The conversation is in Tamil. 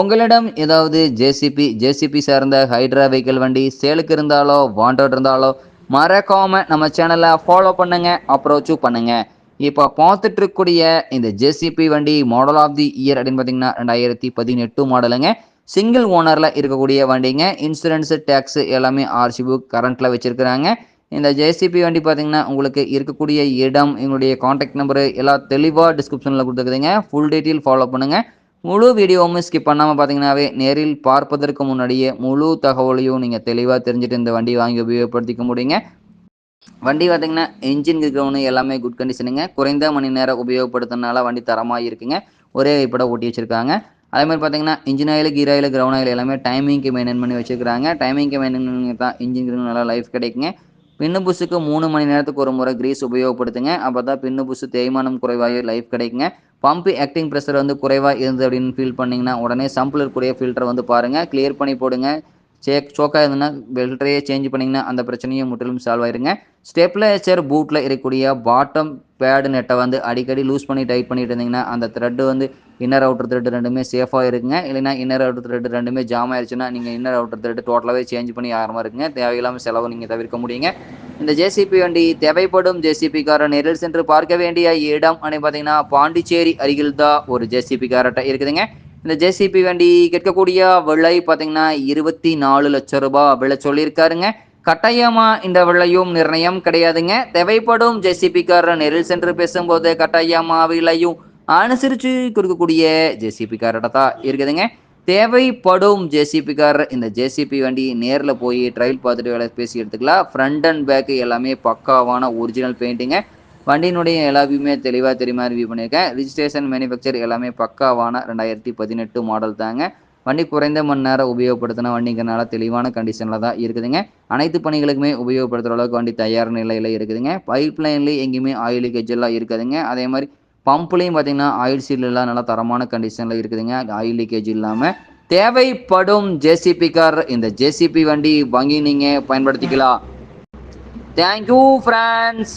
உங்களிடம் ஏதாவது ஜேசிபி ஜேசிபி சார்ந்த ஹைட்ரா வெஹிக்கிள் வண்டி சேலுக்கு இருந்தாலோ வாண்டட் இருந்தாலோ மறக்காம நம்ம சேனலை ஃபாலோ பண்ணுங்க அப்ரோச்சும் பண்ணுங்க. இப்போ பார்த்துட்டு இருக்கக்கூடிய இந்த ஜேசிபி வண்டி மாடல் ஆஃப் தி இயர் அப்படின்னு பார்த்தீங்கன்னா ரெண்டாயிரத்தி பதினெட்டு மாடலுங்க சிங்கிள் ஓனரில் இருக்கக்கூடிய வண்டிங்க. இன்சூரன்ஸு டேக்ஸு எல்லாமே ஆர்சி புக் கரண்ட்டில் வச்சுருக்குறாங்க. இந்த ஜேசிபி வண்டி பார்த்தீங்கன்னா உங்களுக்கு இருக்கக்கூடிய இடம் எங்களுடைய காண்டாக்ட் நம்பரு எல்லாம் தெளிவாக டிஸ்கிரிப்ஷனில் கொடுத்துருக்குதுங்க. ஃபுல் டீட்டெயில் ஃபாலோ பண்ணுங்கள் முழு வீடியோவும் ஸ்கிப் பண்ணாமல் பார்த்தீங்கன்னாவே நேரில் பார்ப்பதற்கு முன்னாடியே முழு தகவலையும் நீங்கள் தெளிவாக தெரிஞ்சுட்டு இந்த வண்டி வாங்கி உபயோகப்படுத்திக்க முடியுங்க. வண்டி பார்த்தீங்கன்னா இன்ஜின் இருக்கிறவனு எல்லாமே குட் கண்டிஷனுங்க குறைந்த மணி நேரம் உபயோகப்படுத்துறதுனால வண்டி தரமாக இருக்குங்க. ஒரே இப்படம் ஓட்டி வச்சுருக்காங்க. அதே மாதிரி பார்த்தீங்கன்னா engine oil gear oil ground oil எல்லாமே டைமிங்க்கு மெயின்டைன் பண்ணி வச்சுருக்காங்க டைமிங்க்கு மெயின்டைன் பண்ணி தான் இன்ஜின் நல்லா லைஃப் கிடைக்குங்க. பின்னு புஷுக்கு மூணு மணி நேரத்துக்கு ஒரு முறை கிரீஸ் உபயோகப்படுத்துங்க. அப்போ தான் பின்னு புஷு தேய்மானம் குறைவாக லைஃப் கிடைக்குங்க. பம்பு ஆக்டிங் ப்ரெஷர் வந்து குறைவாக இருந்தது அப்படின்னு ஃபீல் பண்ணிங்கன்னா உடனே சம்பிள் இருக்கக்கூடிய ஃபில்டரை வந்து பாருங்கள் கிளியர் பண்ணி போடுங்க. சேக் சோக்காக இருந்ததுன்னா ஃபில்டரையே சேஞ்ச் பண்ணிங்கன்னா அந்த பிரச்சனையும் முற்றிலும் சால்வ் ஆயிருங்க. ஸ்டெப்லைசர் பூட்டில் இருக்கக்கூடிய பாட்டம் பேடு நெட்டை வந்து அடிக்கடி லூஸ் பண்ணி டைட் பண்ணிட்டு இருந்தீங்கன்னா அந்த த்ரெட்டு வந்து இன்னர் அவுட்டர் த்ரெட் ரெண்டுமே சேஃபாக இருக்குங்க. இல்லைனா இன்னர் அவுட்டர் த்ரெட் ரெண்டுமே ஜாம் ஆயிடுச்சுன்னா நீங்கள் இன்னர் அவுட்டர் த்ரெட் டோட்டலாகவே சேஞ்ச் பண்ணி ஆகிற இருக்குங்க? தேவையில்லாமல் செலவு நீங்கள் தவிர்க்க முடியுங்க. இந்த ஜேசிபி வண்டி தேவைப்படும் ஜேசிபி காரை நேரில் சென்று பார்க்க வேண்டிய இடம் அப்படின்னு பார்த்தீங்கன்னா பாண்டிச்சேரி அருகில் தான் ஒரு ஜேசிபி காரட்டை இருக்குதுங்க. இந்த ஜேசிபி வண்டி கேட்கக்கூடிய விலை பார்த்தீங்கன்னா இருபத்தி நாலு லட்சம் ரூபாய் விலை சொல்லியிருக்காருங்க. கட்டாயமா இந்த விலையும் நிர்ணயம் கிடையாதுங்க. தேவைப்படும் ஜேசிபி நேரில் சென்று பேசும்போது கட்டாயமா விலையும் அனுசரித்து கொடுக்கக்கூடிய ஜேசிபி தான் இருக்குதுங்க. தேவைப்படும் ஜேசிபி இந்த ஜேசிபி வண்டி நேரில் போய் ட்ரையல் பார்த்துட்டு வேலை பேசி எடுத்துக்கலாம். ஃப்ரண்ட் அண்ட் பேக்கு எல்லாமே பக்காவான ஒரிஜினல் பெயிண்டிங்க வண்டியினுடைய எல்லாத்தையுமே தெளிவாக தெரியுமா ரிவ்யூ பண்ணியிருக்கேன். ரிஜிஸ்ட்ரேஷன் மேனுஃபேக்சர் எல்லாமே பக்காவான ரெண்டாயிரத்தி பதினெட்டு மாடல் தாங்க. வண்டி குறைந்த மணி நேரம் உபயோகப்படுத்தின வண்டிங்கிறனால தெளிவான கண்டிஷனில் தான் இருக்குதுங்க. அனைத்து பணிகளுக்குமே உபயோகப்படுத்துகிற அளவுக்கு வண்டி தயார் நிலையில் இருக்குதுங்க. பைப் லைன்லேயும் எங்கேயுமே ஆயில் லீக்கேஜ் எல்லாம் இருக்குதுங்க. அதே மாதிரி பம்ப்லேயும் பார்த்தீங்கன்னா ஆயில் சீல் எல்லாம் நல்லா தரமான கண்டிஷனில் இருக்குதுங்க. ஆயில் லீக்கேஜ் இல்லாமல் தேவைப்படும் ஜேசிபி கார் இந்த ஜேசிபி வண்டி வாங்கி நீங்கள் பயன்படுத்திக்கலாம். Thank you France